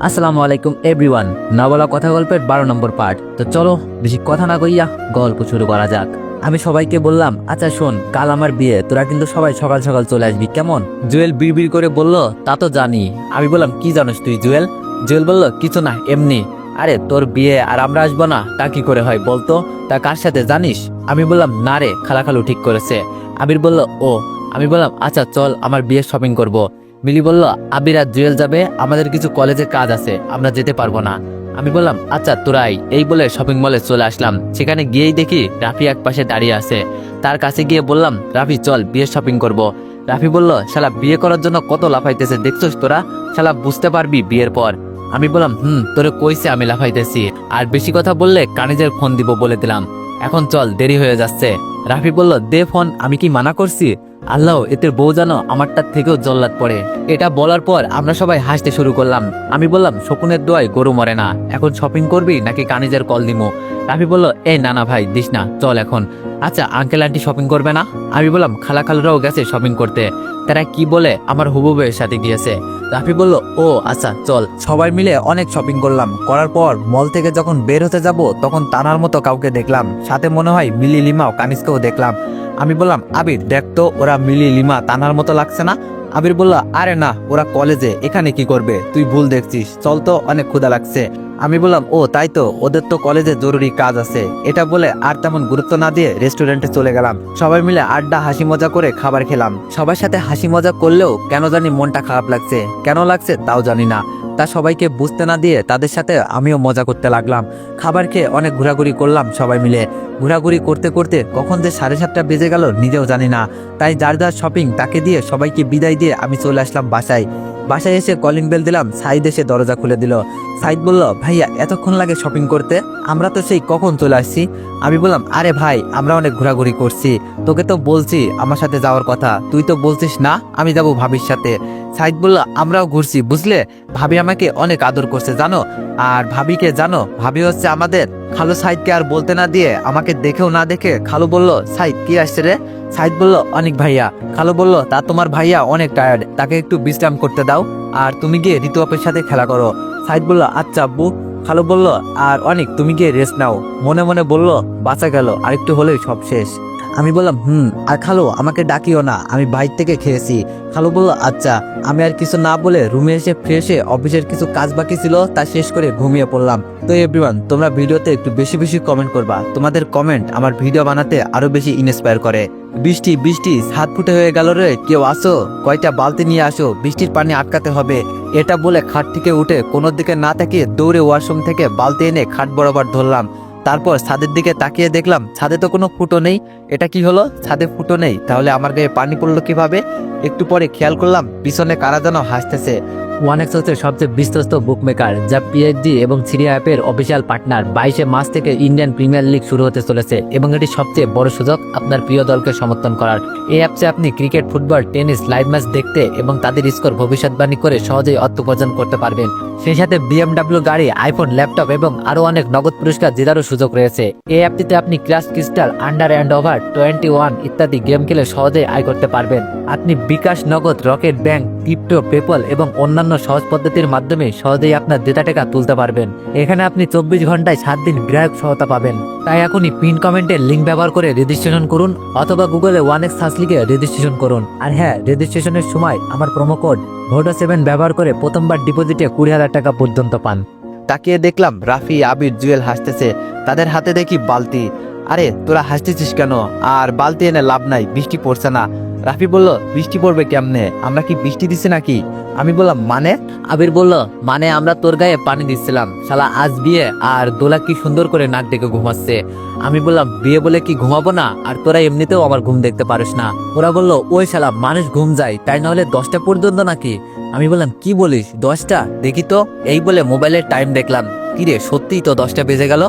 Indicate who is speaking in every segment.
Speaker 1: আসসালামু আলাইকুম এভরিওয়ান না বলা কথা গল্পের বারো নম্বর পার্ট তো চলো, বেশি কথা না কইয়া গল্প শুরু করা যাক। আমি সবাইকে বললাম আচ্ছা শোন, কাল আমার বিয়ে। তোরা কিন্তু সবাই সকাল সকাল চলে আসবি, কেমন? জুয়েল বিড়বিড় করে বলল, তা তো জানি। আমি বললাম, কি জানিস তুই, জুয়েল? জুয়েল বলল, কিছু না, এমনি। আরে, তোর বিয়ে আর আমরা আসব না? তা কি করে হয় বলতো তা? কার সাথে জানিস? আমি বললাম, না রে, খালাখালু ঠিক করেছে। আবির বলল, ও। আমি বললাম আচ্ছা চল, আমার বিয়ে শপিং করব। মিলি বলল আবির আর জুয়েল যাবে, আমাদের কিছু কলেজে কাজ আছে, আমরা যেতে পারব না। আমি বললাম আচ্ছা তোরাই। এই বলে শপিং মলে চলে আসলাম। সেখানে গিয়েই দেখি রাফি এক পাশে দাঁড়িয়ে আছে। তার কাছে গিয়ে বললাম, রাফি, চল, বিয়ে শপিং করব। রাফি বলল, শালা, বিয়ে করার জন্য কত লাফাইতেছে, দেখছোস তোরা? শালা, বুঝতে পারবি বিয়ের পর। আমি বললাম, হুম, তোরে কইছে আমি লাফাইতেছি। আর বেশি কথা বললে কানিজের ফোন দিব বলে দিলাম। এখন চল, দেরি হয়ে যাচ্ছে। রাফি বলল, দে ফোন আমি কি মানা করছি? আল্লাহ এতে বউ জানো আমারটার থেকেও জল্লাদ পড়ে। এটা বলার পর আমরা সবাই হাসতে শুরু করলাম। আমি বললাম, শকুনের দোয়ায় গরু মরে না। এখন শপিং করবি নাকি কানিজের কল দিমু? রাফি বলল, এই না না ভাই, দিস না, চল এখন। আচ্ছা আঙ্কেল আন্টি শপিং করবে না? আমি বললাম, খালা খালুরাও গেছে শপিং করতে। তারা কি বলে আমার হুবু বউয়ের সাথে গিয়েছে। রাফি বলল, ও আচ্ছা চল।
Speaker 2: সবাই মিলে অনেক শপিং করলাম। করার পর মল থেকে যখন বের হতে যাব, তখন টানার মতো কাউকে দেখলাম। সাথে মনে হয় মিলি লিমাও কানিজকেও দেখলাম। আমি বললাম, আবির, দেখ তো, ওরা মিলি, লিমা, তানার মতো লাগছে না? আবির বলল, আরে না, ওরা কলেজে, এখানে কি করবে? তুই ভুল দেখছিস, চল তো, অনেক ক্ষুধা লাগছে। আমি বললাম, ও, তাই তো, ওদের তো কলেজে জরুরি কাজ আছে। এটা বলে আর তেমন গুরুত্ব না দিয়ে রেস্টুরেন্টে চলে গেলাম। সবাই মিলে আড্ডা, হাসি, মজা করে খাবার খেলাম। সবার সাথে হাসি, মজা করলেও কেন জানি মনটা খারাপ লাগছে। কেন লাগছে তাও জানি না। তা সবাইকে বুঝতে না দিয়ে তাদের সাথে আমিও মজা করতে লাগলাম। খাবার খেয়ে অনেক ঘোরাঘুরি করলাম সবাই মিলে। ঘোরাঘুরি করতে করতে কখন যে সাড়ে সাতটা বেজে গেল নিজেও জানি না। তাই যার যার শপিং তাকে দিয়ে সবাইকে বিদায় দিয়ে আমি চলে আসলাম বাসায়। বাসায় এসে কলিং বেল দিলাম, সাইদ এসে দরজা খুলে দিল। সাইদ বলল, ভাইয়া, এতক্ষণ লাগে শপিং করতে? আমরা তো সেই কখন চলে আসছি? আমি বললাম, আরে ভাই, আমরা অনেক ঘোরাঘুরি করছি। তোকে তো বলছি আমার সাথে যাওয়ার কথা। তুই তো বলছিস না, আমি যাব ভাবির সাথে। সাইদ বলল আমরাও ঘুরছি, বুঝলে? ভাবি আমাকে অনেক আদর করছে, জানো? আর ভাবিকে জানো, ভাবি হচ্ছে আমাদের। খালু সাইদকে আর বলতে না দিয়ে আমাকে দেখেও না দেখে খালু বলল, সাইদ, কি আসছে রে? সাইদ বলল, অনেক ভাইয়া। খালু বলল, তা তোমার ভাইয়া অনেক টায়ার্ড তাকে একটু বিশ্রাম করতে দাও, আর তুমি গিয়ে ঋতু আপের সাথে খেলা করো। সাইদ বলল আচ্ছা আব্বু। খালু বলল, আর অনেক, তুমি গিয়ে রেস্ট নাও। মনে মনে বলল, বাঁচা গেল আর একটু হলেই সব শেষ। আমি বললাম, হুম, আর খালো, আমাকে ডাকিও না, আমি বাইর থেকে খেয়েছি। খালু বলল আচ্ছা। আমি আর কিছু না বলে রুমে এসে ফ্রেশে অফিসের কিছু কাজ বাকি ছিল, তা শেষ করে ঘুমিয়ে পড়লাম। তো এভরিওয়ান তোমরা ভিডিওতে একটু বেশি বেশি কমেন্ট করবা। তোমাদের কমেন্ট আমার ভিডিও বানাতে আরও বেশি ইন্সপায়ার করে। বৃষ্টি বৃষ্টি, সাত ফুটে হয়ে গেল রে, কেউ আসো? কয়টা বালতি নিয়ে আসো? বৃষ্টির পানি আটকাতে হবে। এটা বলে খাট থেকে উঠে কোনো দিকে না তাকিয়ে দৌড়ে ওয়াশরুম থেকে বালতি এনে খাট বরাবর ধরলাম। তারপর ছাদের দিকে তাকিয়ে দেখলাম, ছাদে তো কোনো ফুটো নেই। এটা কি হলো? ছাদে ফুটো নেই। তাহলে আমার গায়ে পানি পড়ল কীভাবে? একটু পরে খেয়াল করলাম, পিছনে কারা যেন হাসতেছে।
Speaker 1: ওয়ান এক্স হচ্ছে সবচেয়ে বিশ্বস্ত বুকমেকার যা পিএইচডি এবং সিরিয়া অ্যাপের অফিসিয়াল পার্টনার বাইশে মাস থেকে ইন্ডিয়ান প্রিমিয়ার লিগ শুরু হতে চলেছে এবং এটি সবচেয়ে বড় সুযোগ আপনার প্রিয় দলকে সমর্থন করার। এই অ্যাপসে আপনি cricket football tennis live match দেখতে এবং তাদের স্কোর ভবিষ্যৎবাণী করে সহজেই অর্থ উপার্জন করতে পারবেন। সেই সাথে বিএমডাব্লিউ গাড়ি আইফোন ল্যাপটপ এবং আরও অনেক নগদ পুরস্কার জেতারও সুযোগ রয়েছে। এই অ্যাপটিতে আপনি crash crystal under and over twenty one ইত্যাদি গেম খেলে সহজেই আয় করতে পারবেন। আপনি বিকাশ নগদ রকেট ব্যাংক ক্রিপ্টো পেপল এবং অন্যান্য সহজ পদ্ধতির মাধ্যমে সহজেই আপনার ডেটা টাকা তুলতে পারবেন। এখানে আপনি চব্বিশ ঘন্টায় সাত দিন গ্রাহক সহায়তা পাবেন। তাই এখনই পিন কমেন্টের লিঙ্ক ব্যবহার করে রেজিস্ট্রেশন করুন অথবা গুগলে ওয়ান এক্স সার্চ লিখে রেজিস্ট্রেশন করুন। আর হ্যাঁ রেজিস্ট্রেশনের সময় আমার প্রোমো কোড ভোটো সেভেন ব্যবহার করে প্রথমবার ডিপোজিটে কুড়ি হাজার টাকা পর্যন্ত পান।
Speaker 2: তাকিয়ে দেখলাম রাফি, আবির, জুয়েল হাসতেছে। তাদের হাতে দেখি বালতি। আরে, তোরা হাসতেছিস কেন? আর বালতি এনে লাভ নাই, বৃষ্টি পড়ছে না। রাফি বলল, বৃষ্টি পড়বে কেমনে? আমরা কি বৃষ্টি দিছি নাকি? আমি বললাম মানে?
Speaker 1: আবির বলল মানে আমরা তোর গায়ে পানি দিচ্ছিলাম শালা, আজ বিয়ে, আর দোলা কি সুন্দর করে নাক ডেকে ঘুমাচ্ছে। আমি বললাম, বিয়ে বলে কি ঘুমাবো না? আর তোরা এমনিতেও আমার ঘুম দেখতে পারিস না। ওরা বলল, ওই শালা, মানুষ ঘুম যায়, তাই না হলে দশটা পর্যন্ত নাকি? আমি বললাম, কি বলিস, দশটা? দেখি তো? এই বলে মোবাইলের টাইম দেখলাম। কিরে, সত্যিই তো দশটা বেজে গেল?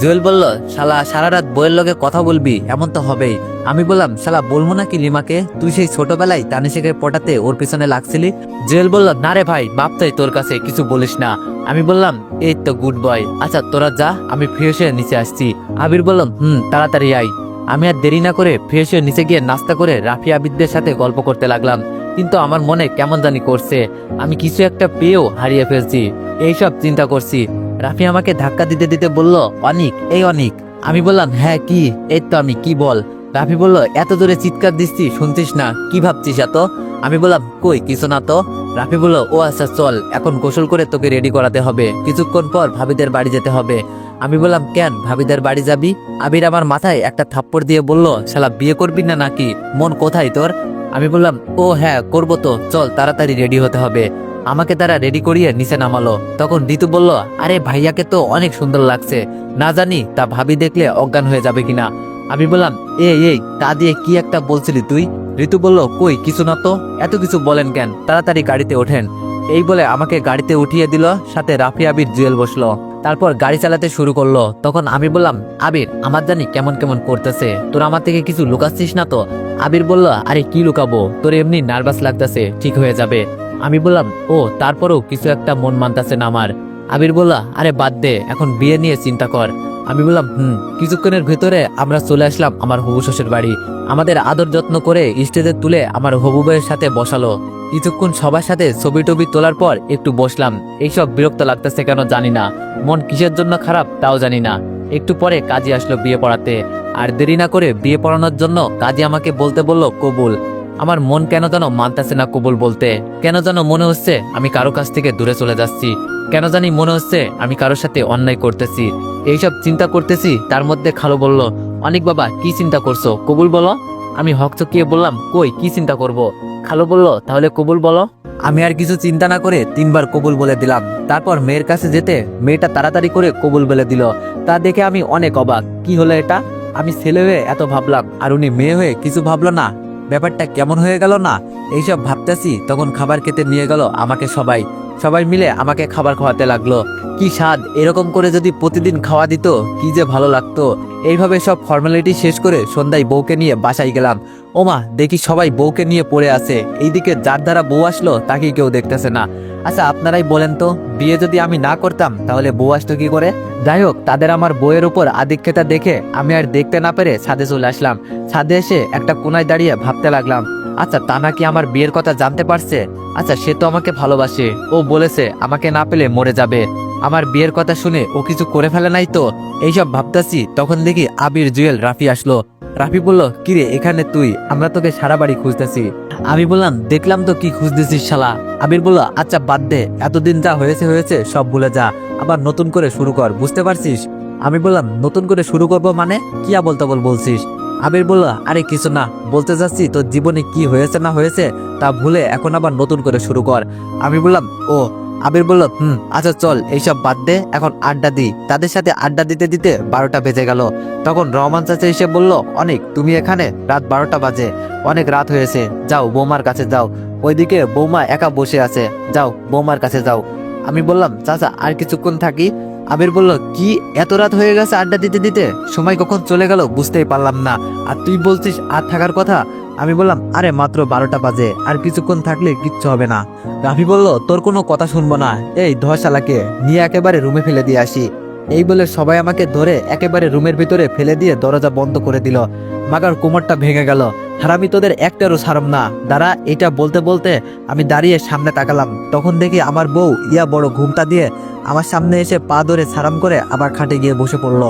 Speaker 1: জুয়েল বলল, শালা সারা রাত বইয়ের লগে কথা বলবি, এমন তো হবেই। আমি বললাম, শালা, বলব নাকি লিমাকে? তুই সেই ছোটবেলায় তানিশেখের পটাতে ওর পিছনে লাগছিলি? জুয়েল বলল, না রে ভাই বাপতাই তোর কাছে, কিছু বলিস না। আমি বললাম, এই তো গুড বয়। আচ্ছা তোরা যা, আমি ফ্রেশ নিচে আসছি। আবির বললাম হুম, তাড়াতাড়ি আই আমি আর দেরি না করে ফ্রেশ হয়ে নিচে গিয়ে নাস্তা করে রাফি আবিদদের সাথে গল্প করতে লাগলাম। কিন্তু আমার মনে কেমন জানি করছে। আমি কিছু একটা পেয়েও হারিয়ে ফেলছি। এইসব চিন্তা করছি। রাফি আমাকে ধাক্কা দিতে দিতে বলল, অনিক, এই অনিক। আমি বললাম হ্যাঁ কি? এই তো আমি, কি বল? রাফি বলল, এত দূরে চিৎকার দিচ্ছি, শুনছিস না? কি ভাবছিস এত? আমি বললাম, কই, কিছু না তো। রাফি বলল, ও আচ্ছা চল, এখন গোসল করে তোকে রেডি করাতে হবে। কিছুক্ষণ পর ভাবিদের বাড়ি যেতে হবে। আমি বললাম, কেন? ভাবিদের বাড়ি যাবি? আবির আমার মাথায় একটা থাপ্পড় দিয়ে বলল, শালা, বিয়ে করবি না নাকি? মন কোথায় তোর? আমি বললাম, ও হ্যাঁ করব তো, চল, তাড়াতাড়ি রেডি হতে হবে। আমাকে তারা রেডি করিয়ে নিচে নামালো। তখন ঋতু বলল, আরে ভাইয়াকে তো অনেক সুন্দর লাগছে। না জানি তা ভাবি দেখলে অজ্ঞান হয়ে যাবে কিনা। আমি বললাম এই এই, তা দিয়ে কি একটা বলছিলি তুই? ঋতু বলল, কই, কিছু না তো। এত কিছু বলেন কেন? তাড়াতাড়ি গাড়িতে ওঠেন। এই বলে আমাকে গাড়িতে উঠিয়ে দিল, সাথে রাফি আবির জুয়েল বসল। তারপর গাড়ি চালাতে শুরু করল। তখন আমি বললাম, আবির, আমার জানি কেমন কেমন করতেছে। তোর আমার থেকে কিছু লুকাচ্ছিস না তো? আবির বলল, আরে কি লুকাবো? তোর এমনি নার্ভাস লাগতেছে। ঠিক হয়ে যাবে। আমি বললাম, ও, তারপরেও কিছু একটা মন মানতেছে না আমার। আবির বলল, আরে বাদ দে, এখন বিয়ে নিয়ে চিন্তা কর। আমি বললাম, হুম। কিছুক্ষণের ভেতরে আমরা চলে আসলাম আমার হবু শ্বশুর বাড়ি। আমাদের আদর যত্ন করে স্টেজে তুলে আমার হবু বউয়ের সাথে বসালো। কিছুক্ষণ সবার সাথে ছবি টবি তোলার পর একটু বসলাম। এইসব বিরক্ত লাগতেছে কেন জানি না। মন কিসের জন্য খারাপ তাও জানি না। একটু পরে কাজী আসলো বিয়ে পড়াতে। আর দেরি না করে বিয়ে পড়ানোর জন্য কাজী আমাকে বলতে বলল, কবুল। আমার মন কেন যেন মানতেছে না কবুল বলতে? কেন যেন মনে হচ্ছে আমি কারও কাছ থেকে দূরে চলে যাচ্ছি? কেন জানি মনে হচ্ছে আমি কারোর সাথে অন্যায় করতেছি। এইসব চিন্তা করতেছি, তার মধ্যে খালো বলল, অনেক বাবা, কি চিন্তা করছ? কবুল বলো। আমি হকচকিয়ে বললাম, কই, কি চিন্তা করব? খালো বলল, তাহলে কবুল বলো।
Speaker 2: আমি আর কিছু চিন্তা না করে তিনবার কবুল বলে দিলাম। তারপর মেয়ের কাছে যেতে মেয়েটা তাড়াতাড়ি করে কবুল বলে দিল, তা দেখে আমি অনেক অবাক। কি হলো এটা? আমি ছেলে হয়ে এত ভাবলাম, আর উনি মেয়ে হয়ে কিছু ভাবলো না। ব্যাপারটা কেমন হয়ে গেল না? এইসব ভাবতেছি তখন খাবার খেতে নিয়ে গেল আমাকে সবাই। সবাই মিলে আমাকে খাবার খাওয়াতে লাগল। কি স্বাদ, এরকম করে যদি প্রতিদিন খাওয়া দিত, কি যে ভালো লাগতো। এইভাবে সব ফর্মালিটি শেষ করে সন্ধ্যায় বউকে নিয়ে বাসায় গেলাম। ওমা, দেখি সবাই বউকে নিয়ে পড়ে আছে। এইদিকে যার দ্বারা বউ আসলো তাকে কেউ দেখতেছে না। আচ্ছা আপনারাই বলেন তো, বিয়ে যদি আমি না করতাম, তাহলে বউ আসতো কি করে? যাই হোক, তাদের আমার বইয়ের উপর আধিক্যতা দেখে আমি আর দেখতে না পেরে ছাদে চলে আসলাম। ছাদে এসে একটা কোনায় দাঁড়িয়ে ভাবতে লাগলাম আচ্ছা তা নাকি আমার বিয়ের কথা জানতে পারছে? আচ্ছা সে তো আমাকে ভালোবাসে। ও বলেছে, আমাকে না পেলে মরে যাবে। আমার বিয়ের কথা শুনে ও কিছু করে ফেলে নাই তো? এইসব ভাবতাছি, তখন দেখি আবির, জুয়েল, রাফি আসলো। রাফি বলল, কিরে, এখানে তুই? আমরা তোকে সারা বাড়ি খুঁজতেছি। আমি বললাম, দেখলাম তো কি খুঁজতেছিস, শালা। আবির বলল আচ্ছা বাদ দে। এতদিন যা হয়েছে হয়েছে, সব ভুলে যা। আবার নতুন করে শুরু কর, বুঝতে পারছিস? আমি বললাম, নতুন করে শুরু করব মানে? কি বল তবল বলছিস? আবির বলল, আরে কিছু না, বলতে যাচ্ছি তোর জীবনে কি হয়েছে না হয়েছে তা ভুলে এখন আবার নতুন করে শুরু কর। আমি বললাম, ও। আবির বলল, হুম আচ্ছা চল, এইসব বাদ দে, এখন আড্ডা দিই। তাদের সাথে আড্ডা দিতে দিতে বারোটা বেজে গেল। তখন রহমান চাচা এসে বলল, অনেক, তুমি এখানে? রাত বারোটা বাজে, অনেক রাত হয়েছে। যাও, বৌমার কাছে যাও। ওইদিকে বৌমা একা বসে আছে, যাও, বৌমার কাছে যাও। আমি বললাম, চাচা, আর কিছুক্ষণ থাকি? আবির বলল, কি? এত রাত হয়ে গেছে আড্ডা দিতে দিতে? সময় কখন চলে গেল বুঝতেই পারলাম না। আর তুই বলছিস আর থাকার কথা? আমি বললাম, আরে, মাত্র বারোটা বাজে, আর কিছুক্ষণ থাকলে কিচ্ছু হবে না। রাফি বলল, তোর কোনো কথা শুনব না। এই ধসালাকে নিয়ে একেবারে রুমে ফেলে দিয়ে আসি। এই বলে সবাই আমাকে ধরে একেবারে রুমের ভিতরে ফেলে দিয়ে দরজা বন্ধ করে দিল। মাগার কোমরটা ভেঙে গেল। হারামি তোদের একটারও সারম না। দাঁড়া, এটা বলতে বলতে আমি দাঁড়িয়ে সামনে তাকালাম। তখন দেখি আমার বউ ইয়া বড় ঘুমটা দিয়ে আমার সামনে এসে পা ধরে সারাম করে আবার খাটে গিয়ে বসে পড়ল।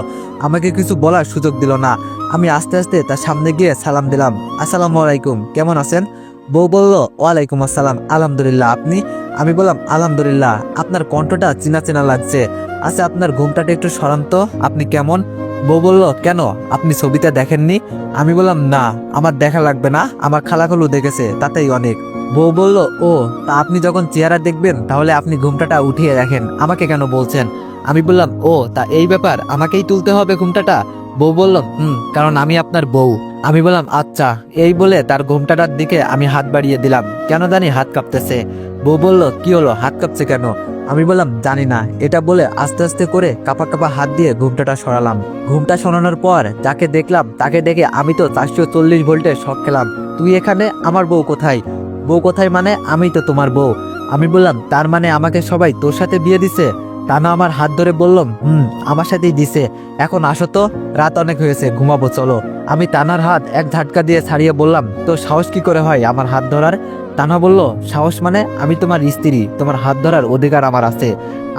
Speaker 2: আমাকে কিছু বলার সুযোগ দিল না। আমি আস্তে আস্তে তার সামনে গিয়ে সালাম দিলাম। আসসালামু আলাইকুম, কেমন আছেন? বউ বলল, ওয়ালাইকুম আসসালাম, আলহামদুলিল্লাহ। আপনি? আমি বললাম, আলহামদুলিল্লাহ, আপনার কণ্ঠটা চেনা চেনা লাগছে। আচ্ছা আপনার ঘুমটাটা একটু সরান্ত আপনি কেমন? বউ বলল, কেন? আপনি ছবিতে দেখেননি? আমি বললাম, না, আমার দেখা লাগবে না। আমার খালাখালু দেখেছে, তাতেই অনেক। বউ বলল, ও, তা আপনি যখন চেহারা দেখবেন, তাহলে আপনি ঘুমটাটা উঠিয়ে রাখেন। আমাকে কেন বলছেন? আমি বললাম, ও, তা এই ব্যাপার, আমাকেই তুলতে হবে ঘুমটাটা? বউ বলল, হুম, কারণ আমি আপনার বউ। আমি বললাম আচ্ছা। এই বলে তার ঘুমটাটার দিকে আমি হাত বাড়িয়ে দিলাম। কেন জানি হাত কাঁপতেছে। বউ বলল, কি হলো? হাত কাঁপছে কেন? আমি বললাম, জানি না। এটা বলে আস্তে আস্তে করে কাপা কাপা হাত দিয়ে ঘুমটাটা সরালাম। ঘুমটা সরানোর পর যাকে দেখলাম, তাকে দেখে আমি তো চারশো চল্লিশ ভোল্টের শখ খেলাম। তুই এখানে? আমার বউ কোথায়? বউ কোথায় মানে? আমি তো তোমার বউ। আমি বললাম, তার মানে আমাকে সবাই তোর সাথে বিয়ে দিছে? তানা আমার হাত ধরে বললাম হুম, আমার সাথেই দিছে। এখন আসো তো, রাত অনেক হয়েছে, ঘুমাবো, চলো। আমি তানার হাত এক ঝাটকা দিয়ে ছাড়িয়ে বললাম তো সাহস কি করে হয় আমার হাত ধরার? তানা বলল, সাহস মানে আমি তোমার স্ত্রী, তোমার হাত ধরার অধিকার আমার আছে।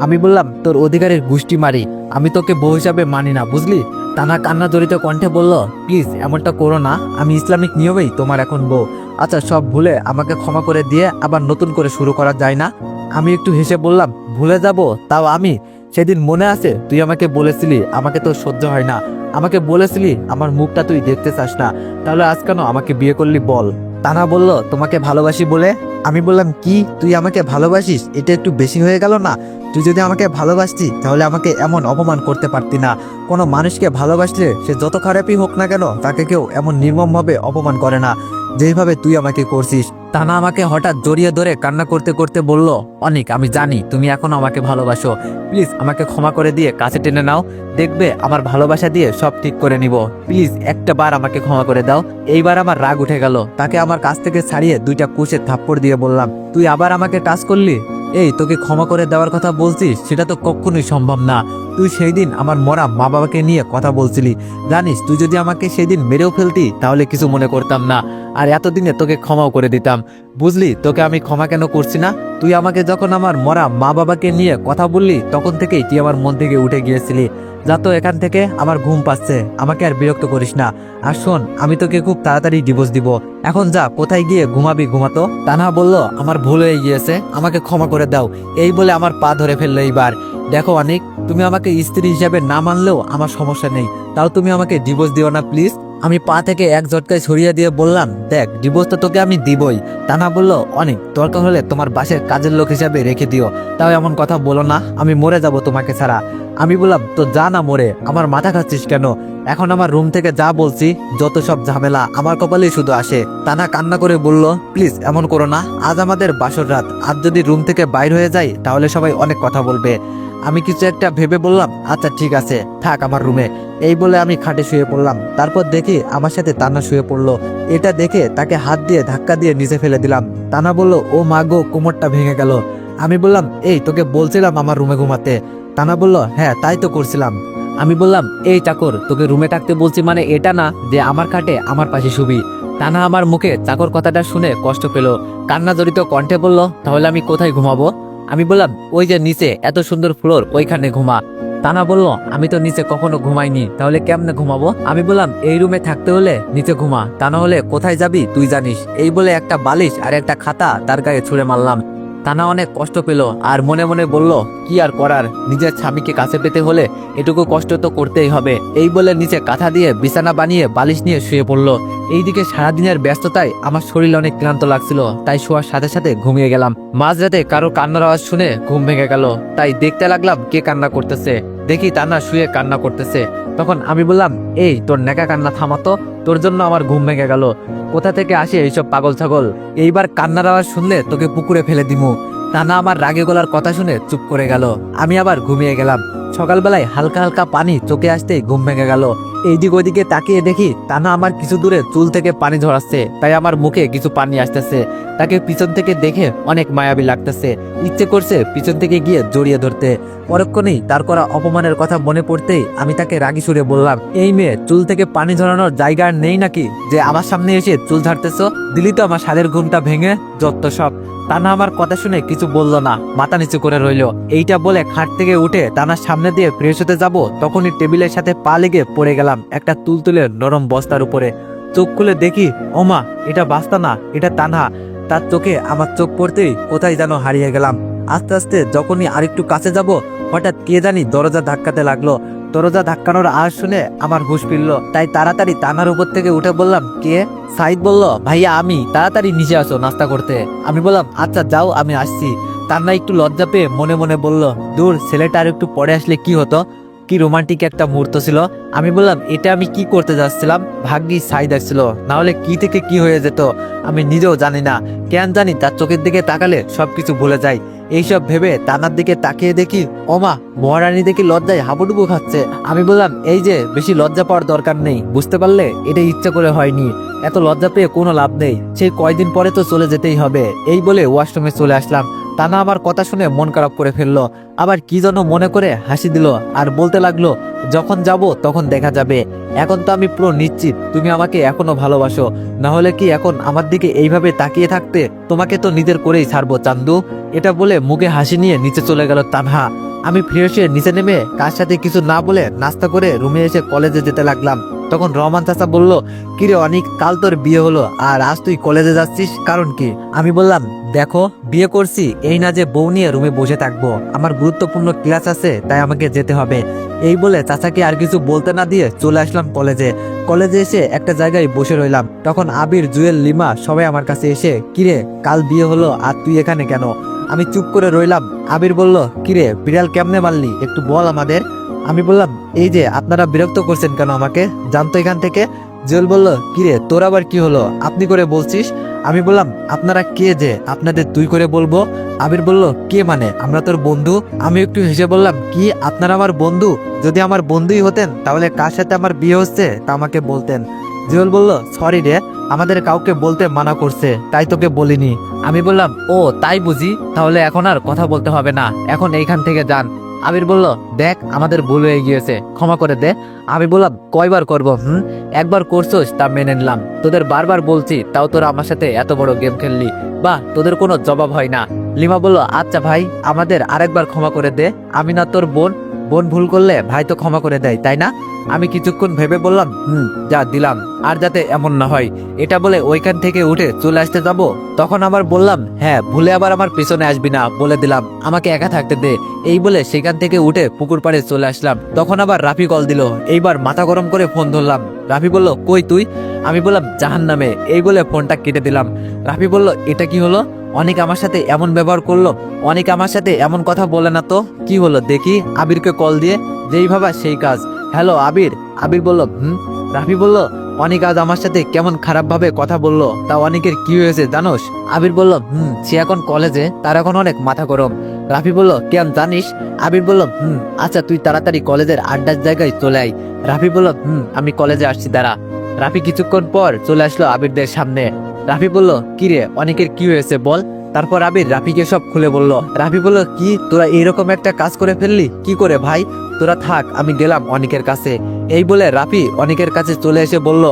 Speaker 2: আমি বললাম, তোর অধিকারের গোষ্ঠী মারি, আমি তোকে বউ হিসাবে মানি না, বুঝলি? তানা কান্না জড়িত কণ্ঠে বলল, প্লিজ, এমনটা করো না, আমি ইসলামিক নিয়মেই তোমার এখন বউ। আচ্ছা সব ভুলে আমাকে ক্ষমা করে দিয়ে আবার নতুন করে শুরু করা যায় না? আমি একটু হেসে বললাম, ভুলে যাব, তাও আমি? সেদিন মনে আছে, তুই আমাকে বলেছিলি, আমাকে তো সহ্য হয় না। আমাকে বলেছিলি, আমার মুখটা তুই দেখতে চাস না। তাহলে আজ কেন আমাকে বিয়ে করলি বল? তানা বলল, তোমাকে ভালোবাসি বলে? আমি বললাম, কি? তুই আমাকে ভালোবাসিস? এটা একটু বেশি হয়ে গেল না? তুই যদি আমাকে ভালোবাসতি, তাহলে আমাকে এমন অপমান করতে পারতি না। কোনো মানুষকে ভালোবাসলে সে যত খারাপই হোক না কেন, তাকে কেউ এমন নির্মমভাবে অপমান করে না। যেভাবে তুই আমাকে করছিস, তানা আমাকে হঠাৎ জড়িয়ে ধরে কান্না করতে করতে বলল, অনেক, আমি জানি তুমি এখন আমাকে ভালোবাসো। প্লিজ আমাকে ক্ষমা করে দিয়ে কাছে টেনে নাও। দেখবে আমার ভালোবাসা দিয়ে সব ঠিক করে নিব। প্লিজ একটা বার আমাকে ক্ষমা করে দাও। এইবার আমার রাগ উঠে গেল। তাকে আমার কাছ থেকে ছাড়িয়ে দুইটা কুশের থাপ্পড় দিয়ে বললাম, তুই আবার আমাকে টাচ করলি? এই, তোকে ক্ষমা করে দেওয়ার কথা বলছিস, সেটা তো কখনোই সম্ভব না। তুই সেই দিন আমার মরা মা বাবাকে নিয়ে কথা বলছিলি। জানিস, তুই যদি আমাকে সেই দিন মেরেও ফেলতি, তাহলে কিছু মনে করতাম না। আর এতদিনে তোকে ক্ষমাও করে দিতাম। বুঝলি, তোকে আমি ক্ষমা কেন করছি না? তুই আমাকে যখন আমার মরা মা বাবাকে নিয়ে কথা বললি, তখন থেকেই তুই আমার মন থেকে উঠে গিয়েছিলি। যা তো এখান থেকে আমার ঘুম পাচ্ছে। আমাকে আর বিরক্ত করিস না। আর শোন, আমি তোকে খুব তাড়াতাড়ি ডিভোর্স দিব। এখন যা, কোথায় গিয়ে ঘুমাবি ঘুমাতো তানহা বলল, আমার ভুল হয়ে গিয়েছে, আমাকে ক্ষমা করে দাও। এই বলে আমার পা ধরে ফেলল এইবার। দেখো অনেক, তুমি আমাকে স্ত্রী হিসাবে না মানলেও আমার সমস্যা নেই। তাও তুমি আমাকে ডিভোর্স দিও না প্লিজ আমি পা থেকে এক ঝটকায় সরিয়ে দিয়ে বললাম, দেখ ডিভোর্স তো তোকে আমি দিবই। তানা বলল, অনেক, দরকার হলে তোমার বাসের কাজের লোক হিসাবে রেখে দিও। তাও এমন কথা বলো না, আমি মরে যাব তোমাকে ছাড়া। আমি বললাম, তো যা না মোরে, আমার মাথা খাচ্ছিস কেন? এখন আমার রুম থেকে যা বলছি, যত সব ঝামেলা, আমার কপালেই শুধু আসে। তানা কান্না করে বলল, প্লিজ, এমন করো না। আজ আমাদের বাসর রাত। আজ যদি রুম থেকে বাইর হয়ে যাই, তাহলে সবাই অনেক কথা বলবে। আমি কিছু একটা ভেবে বললাম আচ্ছা ঠিক আছে, থাক আমার রুমে। এই বলে আমি খাটে শুয়ে পড়লাম। তারপর দেখি আমার সাথে তানা শুয়ে পড়ল। এটা দেখে তাকে হাত দিয়ে ধাক্কা দিয়ে নিচে ফেলে দিলাম। তানা বলল, ও মা গো, কোমরটা ভেঙে গেল। আমি বললাম, এই, তোকে বলছিলাম আমার রুমে ঘুমাতে। তানা বলল হ্যাঁ তাই তো করছিলাম।
Speaker 1: আমি বললাম, এই চাকর, তোকে রুমে থাকতে বলছি মানে এটা না যে আমার কাটে আমার পাশে শুবি। তানা আমার মুখে চাকর কথাটা শুনে কষ্ট পেল। কান্না জড়িত কণ্ঠে বলল, তাহলে আমি কোথায় ঘুমাবো? আমি বললাম, ওই যে নিচে, এত সুন্দর ফ্লোর, ওইখানে ঘুমা। তানা বলল, আমি তো নিচে কখনো ঘুমাইনি, তাহলে কেমনে ঘুমাবো? আমি বললাম, এই রুমে থাকতে হলে নিচে ঘুমা, তা না হলে কোথায় যাবি তুই জানিস। এই বলে একটা বালিশ আর একটা খাতা তার গায়ে ছুঁড়ে মারলাম। তানা অনেক কষ্ট পেল আর মনে মনে বলল, কি আর করার? নিজের স্বামীকে কাছে পেতে হলে এটুকু কষ্ট তো করতেই হবে। এই বলে নিচে কাঁথা দিয়ে বিছানা বানিয়ে বালিশ নিয়ে শুয়ে পড়ল। এইদিকে সারাদিনের ব্যস্ততায় আমার শরীর অনেক ক্লান্ত লাগছিল, তাই শোয়ার সাথে সাথে ঘুমিয়ে গেলাম। মাঝরাতে কারও কান্নার আওয়াজ শুনে ঘুম ভেঙে গেল, তাই দেখতে লাগলাম কে কান্না করতেছে। দেখি তান্না শুয়ে কান্না করতেছে। তখন আমি বললাম, এই, তোর নেকা কান্না থামাতো। তোর জন্য আমার ঘুম ভেঙে গেল। কোথা থেকে আসে এইসব পাগল ছাগল? এইবার কান্নার আওয়াজ শুনলে তোকে পুকুরে ফেলে দিমু। নানা আমার রাগে গলার কথা শুনে চুপ করে গেল। আমি আবার ঘুমিয়ে গেলাম। সকালবেলায় হালকা হালকা পানি চোখে আসতে ঘুম ভেঙে গেল। এইদিক ওইদিকে তাকিয়ে দেখি তানা আমার কিছু দূরে চুল থেকে পানি ঝরাচ্ছে, তাই আমার মুখে কিছু পানি আসতেছে। তাকে পিছন থেকে দেখে অনেক মায়াবী লাগতেছে। ইচ্ছে করছে পিছন থেকে গিয়ে জড়িয়ে ধরতে। পরক্ষণেই তার করা অপমানের কথা মনে পড়তেই আমি তাকে রাগি সুরে বললাম, এই মেয়ে, চুল থেকে পানি ঝরানোর জায়গা নেই নাকি? যে আমার সামনে এসে চুল ঝাড়তেছ, দিলি তো আমার সাদের ঘুমটা ভেঙে যত সব। তানা আমার কথা শুনে কিছু বলল না, মাথা নিচু করে রইল। এইটা বলে খাট থেকে উঠে তানার সামনে দিয়ে ফ্রেশ হতে যাব, তখনই টেবিলের সাথে পা লেগে পড়ে গেলাম একটা তুলতুলে নরম বস্তার উপরে। চোখ খুলে দেখি ওমা এটা বাস্তা না, এটা তানহা। তার চোখে আমার চোখ পড়তেই কোথায় যেন হারিয়ে গেলাম। আস্তে আস্তে যখনই আরেকটু কাছে যাব, হঠাৎ কে জানি দরজা ধাক্কাতে লাগল। দরজা ধাক্কানোর আওয়াজ শুনে আমার হুশ ফিরল। তাই তাড়াতাড়ি তানার উপর থেকে উঠে বললাম, কে? সাইদ বলল, ভাইয়া, আমি। তাড়াতাড়ি নিচে আসো নাস্তা করতে। আমি বললাম আচ্ছা যাও, আমি আসছি। তান্না একটু লজ্জা পেয়ে মনে মনে বলল, দূর, ছেলেটা আর একটু পরে আসলে কি হতো? কি রোমান্টিক একটা মুহূর্ত ছিল। আমি বললাম, এটা আমি কি করতে যাচ্ছিলাম? ভাগ্যি সাইদ আসছিল না হলে কি থেকে কি হয়ে যেত? আমি নিজেও জানি না। কেন জানি তার চোখের দিকে তাকালে সবকিছু ভুলে যাই এইসব ভেবে তানার দিকে তাকিয়ে দেখি, ওমা, মহারানী দেখি লজ্জায় হাবুডুবু খাচ্ছে। আমি বললাম, এই যে, বেশি লজ্জা পাওয়ার দরকার নেই। বুঝতে পারলে এটা ইচ্ছা করে হয়নি। এত লজ্জা পেয়ে কোনো লাভ নেই। সেই কয়দিন পরে তো চলে যেতেই হবে। এই বলে ওয়াশরুমে চলে আসলাম।
Speaker 2: তানা আমার কথা শুনে মন খারাপ করে ফেলল। আবার কি যেন মনে করে হাসি দিল আর বলতে লাগল, যখন যাব তখন দেখা যাবে। এখন তো আমি পুরো নিশ্চিত, তুমি আমাকে এখনও ভালোবাসো। না হলে কি এখন আমার দিকে এইভাবে তাকিয়ে থাকতে? তোমাকে তো নিজের করেই ছাড়বো, চান্দু। এটা বলে মুখে হাসি নিয়ে নিচে চলে গেল তানহা। আমি ফ্রেশ হয়ে নিচে নেমে কার সাথে কিছু না বলে নাস্তা করে রুমে এসে কলেজে যেতে লাগলাম। তখন রহমান চাচা বলল, কিরে অনেক, কাল তোর বিয়ে হলো আর আজ তুই কলেজে যাচ্ছিস, কারণ কি? আমি বললাম, দেখো, বিয়ে করছি, এই না যে বউ নিয়ে রুমে বসে থাকব। আমার গুরুত্বপূর্ণ ক্লাস আছে, তাই আমাকে যেতে হবে। এই বলে চাচাকে আর কিছু বলতে না দিয়ে চলে আসলাম কলেজে। কলেজে এসে একটা জায়গায় বসে রইলাম। তখন আবির, জুয়েল, লিমা সবাই আমার কাছে এসে, কিরে, কাল বিয়ে হলো আর তুই এখানে কেন? আমি চুপ করে রইলাম। আবির বলল, কিরে, বিড়াল কেমনে মারলি? একটু বল আমাদের। আমি বললাম, এই যে, আপনারা বিরক্ত করছেন কেন আমাকে? জানতো এখান থেকে। জুয়েল বলল, কিরে, তোর আবার কি হলো? আপনি করে বলছিস? আমি বললাম, আপনারা কে যে? আপনাদের তুই করে বলব। আবির বলল, কে মানে? আমরা তোর বন্ধু? আমি একটু হেসে বললাম, কি, আপনারা আমার বন্ধু? যদি আমার বন্ধুই হতেন, তাহলে কার সাথে আমার বিয়ে হচ্ছে তা আমাকে বলতেন? জুয়েল বলল, সরি রে আমাদের কাউকে বলতে মানা করছে, তাই তোকে বলিনি। আমি বললাম, ও, তাই বুঝি? তাহলে এখন আর কথা বলতে হবে না। এখন এইখান থেকে যান। আবির বলল, দেখ, আমাদের ভুল হয়ে গিয়েছে। ক্ষমা করে দে। আমি বললাম, কয়বার করব, হুম? একবার করছোস তা মেনে নিলাম। তোদের বারবার বলছি, তাও তোরা আমার সাথে এত বড় গেম খেললি। বা তোদের কোনো জবাব হয় না। লিমা বলল আচ্ছা ভাই, আমাদের আরেকবার ক্ষমা করে দে। আমি না তোর বোন বোন ভুল করলে ভাই তো ক্ষমা করে দেয়, তাই না? আমি কিছুক্ষণ ভেবে বললাম, হুম, যা, দিলাম। আর যাতে এমন না হয়। এটা বলে ওইখান থেকে উঠে চলে আসতে যাব। তখন আবার বললাম হ্যাঁ ভুলে আবার আমার পিছনে আসবি না। বলে দিলাম, আমাকে একা থাকতে দে। এই বলে সেখান থেকে উঠে পুকুর পাড়ে চলে আসলাম। তখন আবার রাফি কল দিল। এইবার মাথা গরম করে ফোন ধরলাম। রাফি বলল, কই তুই? আমি বললাম জাহান নামে এই বলে ফোনটা কেটে দিলাম। রাফি বলল, এটা কি হলো? অনেক আমার সাথে এমন ব্যবহার করল, অনেক আমার সাথে এমন কথা বলে না তো। কি হলো, দেখি, আবিরকে কল দিয়ে, যেই ভাবা সেই কাজ। হ্যালো আবির। আবির বলল, হুম? রাফি বলল, অনেক আজ আমার সাথে কেমন খারাপ ভাবে কথা বলল, তা অনেকের কি হয়েছে জানোস? আবির বলল, হুম, সে এখন কলেজে তার এখন অনেক মাথা গরম। রাফি বলল, কেন জানিস? আবির বলল, হুম আচ্ছা তুই তাড়াতাড়ি কলেজের আড্ডার জায়গায় চলে আয়। রাফি বলল, হুম, আমি কলেজে আসছি, দাঁড়া। রাফি কিছুক্ষণ পর চলে আসলো আবিরদের সামনে। রাফি বলল কিরে অনেকের কি হয়েছে বল? তারপর আবির রাফিকে সব খুলে বলল, রাফি বলল, কি, তোরা এইরকম একটা কাজ করে ফেললি? কি করে ভাই? তোরা থাক, আমি গেলাম অনেকের কাছে। এই বলে রাফি অনেকের কাছে চলে এসে বলল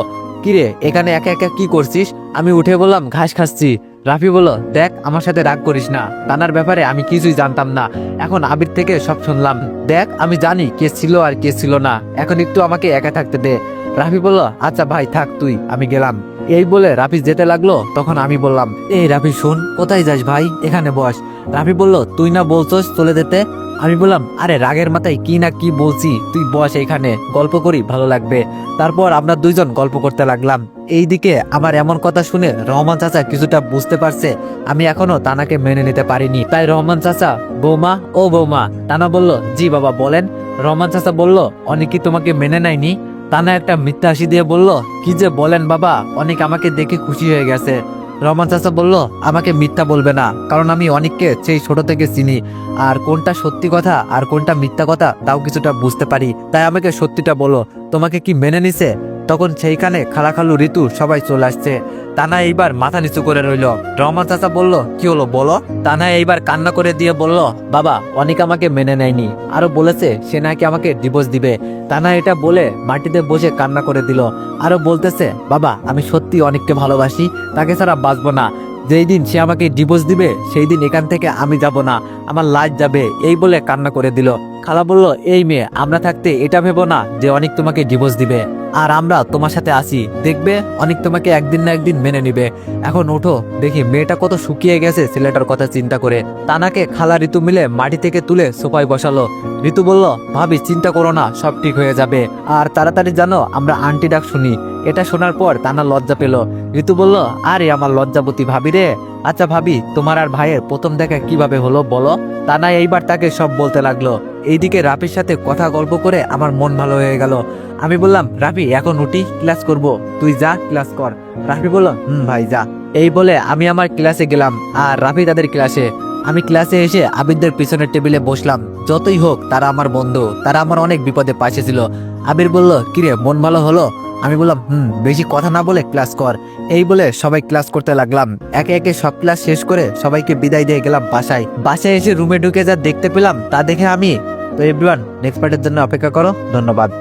Speaker 2: কিরে এখানে একা একা কি করছিস? আমি উঠে বললাম, ঘাস খাচ্ছি। রাফি বলল, দেখ, আমার সাথে রাগ করিস না। তানার ব্যাপারে আমি কিছুই জানতাম না। এখন আবির থেকে সব শুনলাম। দেখ, আমি জানি কে ছিল আর কে ছিল না। এখন একটু আমাকে একা থাকতে দে। রাফি বলল আচ্ছা ভাই, থাক তুই, আমি গেলাম। এই বলে রাফি যেতে লাগল, তখন আমি বললাম, এই রাফি শোন, কোথায় যাস ভাই? এখানে বস। রাফি বলল, তুই না বলছস চলে যেতে? আমি বললাম, আরে, রাগের মাথায় কি না কি বলছি? তুই বস এখানে, গল্প করি, ভালো লাগবে। তারপর আমরা দুইজন গল্প করতে লাগলাম। এইদিকে আমার এমন কথা শুনে রহমান চাচা কিছুটা বুঝতে পারছে, আমি এখনও তানাকে মেনে নিতে পারিনি। তাই রহমান চাচা, বৌমা, ও বৌমা। তানা বলল, জি বাবা, বলেন। রহমান চাচা বলল, অনেক তোমাকে মেনে নেয়নি। তানা একটা মিথ্যা হাসি দিয়ে বলল, কি যে বলেন বাবা, অনেক আমাকে দেখে খুশি হয়ে গেছে। রহমান চাচা বলল, আমাকে মিথ্যা বলবে না, কারণ আমি অনেককে সেই ছোট থেকে চিনি। আর কোনটা সত্যি কথা আর কোনটা মিথ্যা কথা, তাও কিছুটা বুঝতে পারি। তাই আমাকে সত্যিটা বলো। তোমাকে কি মেনে নিছে? তখন সেইখানে খালাখালু ঋতু সবাই চলে আসছে। তানা এইবার মাথা নিচু করে রইল। রহমান চাচা বলল, কি হলো বলো? তানা এইবার কান্না করে দিয়ে বলল, বাবা, অনেক আমাকে মেনে নেয়নি। আরও বলেছে, সে নাকি আমাকে ডিভোর্স দিবে। তানা এটা বলে মাটিতে বসে কান্না করে দিল। আরও বলতেছে, বাবা, আমি সত্যি অনেককে ভালোবাসি, তাকে ছাড়া বাঁচবো না। যেই দিন সে আমাকে ডিভোর্স দিবে, সেই দিন এখান থেকে আমি যাব না। আমার লাজ যাবে, এই বলে কান্না করে দিল। খালা বলল, এই মেয়ে, আমরা থাকতে এটা ভেবো না যে অনেক তোমাকে ডিভোর্স দিবে। আর আমরা তোমার সাথে আসি দেখবে, অনেক তোমাকে একদিন না একদিন মেনে নিবে। এখন ওঠো, দেখি মেয়েটা কত শুকিয়ে গেছে ছেলেটার কথা চিন্তা করে। তানাকে খালা ঋতু মিলে মাটি থেকে তুলে সোফায় বসালো। ঋতু বলল, ভাবি, চিন্তা করো না, সব ঠিক হয়ে যাবে। আর তাড়াতাড়ি জানো, আমরা আন্টি ডাক শুনি। এটা শোনার পর তানা লজ্জা পেল। ঋতু বলল, আরে, আমার লজ্জাবতী ভাবি রে আচ্ছা ভাবি, তোমার আর ভাইয়ের প্রথম দেখা কীভাবে হলো বলো? তা তানা এইবার তাকে সব বলতে লাগল। এইদিকে রাফির সাথে কথা গল্প করে আমার মন ভালো হয়ে গেল। আমি বললাম, রাফি, এখন উঠি, ক্লাস করব। তুই যা, ক্লাস কর। রাফি বলল, হুম, ভাই, যা। এই বলে আমি আমার ক্লাসে গেলাম আর রাফি তাদের ক্লাসে। আমি ক্লাসে এসে আবিরদের পিছনের টেবিলে বসলাম। যতই হোক, তারা আমার বন্ধু, তারা আমার অনেক বিপদে পাশে ছিল। আবির বলল, কিরে, মন ভালো হলো? আমি বললাম, হুম, বেশি কথা না বলে ক্লাস কর। এই বলে সবাই ক্লাস করতে লাগলাম। একে একে সব ক্লাস শেষ করে সবাইকে বিদায় দিয়ে গেলাম বাসায়। বাসায় এসে রুমে ঢুকে যা দেখতে পেলাম, তা দেখে আমি, তো এভরিওয়ান নেক্সট পার্টের জন্য অপেক্ষা করো, ধন্যবাদ।